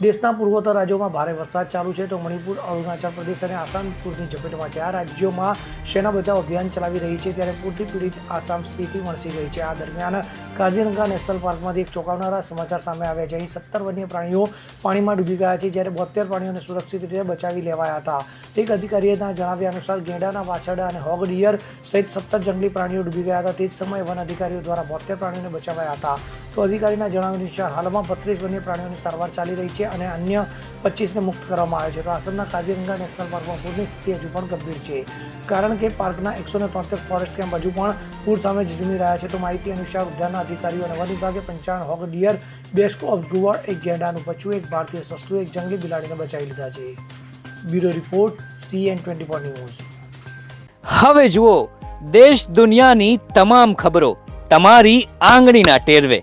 દેશના પૂર્વોત્તર રાજ્યોમાં ભારે વરસાદ ચાલુ છે તો મણિપુર, અરુણાચલ પ્રદેશ અને આસામ પૂરની ઝપેટમાં છે. આ રાજ્યોમાં સેના બચાવ અભિયાન ચલાવી રહી છે ત્યારે પૂરથી પીડિત આસામ સ્થિતિ વણસી ગઈ છે. આ દરમિયાન કાઝીરંગા નેશનલ પાર્કમાંથી એક ચોંકાવનારા સમાચાર સામે આવ્યા છે. અહીં સત્તર વન્ય પ્રાણીઓ પાણીમાં ડૂબી ગયા છે જ્યારે બોતેર પ્રાણીઓને સુરક્ષિત રીતે બચાવી લેવાયા હતા. એક અધિકારીના જણાવ્યા અનુસાર ગેંડાના વાછરડા અને હોગ ડિયર સહિત સત્તર જંગલી પ્રાણીઓ ડૂબી ગયા હતા. તે જ સમયે વન અધિકારીઓ દ્વારા બોતેર પ્રાણીઓને બચાવાયા હતા. તો અધિકારીના જણાવ્યા અનુસાર હાલમાં બત્રીસ વન્ય પ્રાણીઓની સારવાર ચાલી રહી છે. અને અન્ય પચીસને મુક્ત કરવામાં આવ્યો છે. તો આસામના કાઝીરંગા નેશનલ પાર્કમાં પૂરની સ્થિતિ હજુ પણ ગંભીર છે. કારણ કે પાર્કના એકસો ને તોતેર ફોરેસ્ટ કેમ્પ હજુ પણ પૂર સામે ઝઝૂમી રહ્યા છે. તો માહિતી અનુસાર ઉદ્યાનના અધિકારીઓ અને વન વિભાગે પંચાવન હોગ ડિયર બેસ્ટ ઓફ ગુવર એક ગેંડાનું બચ્ચું એક ભારતીય સસલું એક જંગલી બિલાડીને બચાવી લીધા છે. Bureau report CN twenty four news. હવે જુઓ, દેશ દુનિયાની તમામ ખબરો તમારી આંગળીના ટેરવે.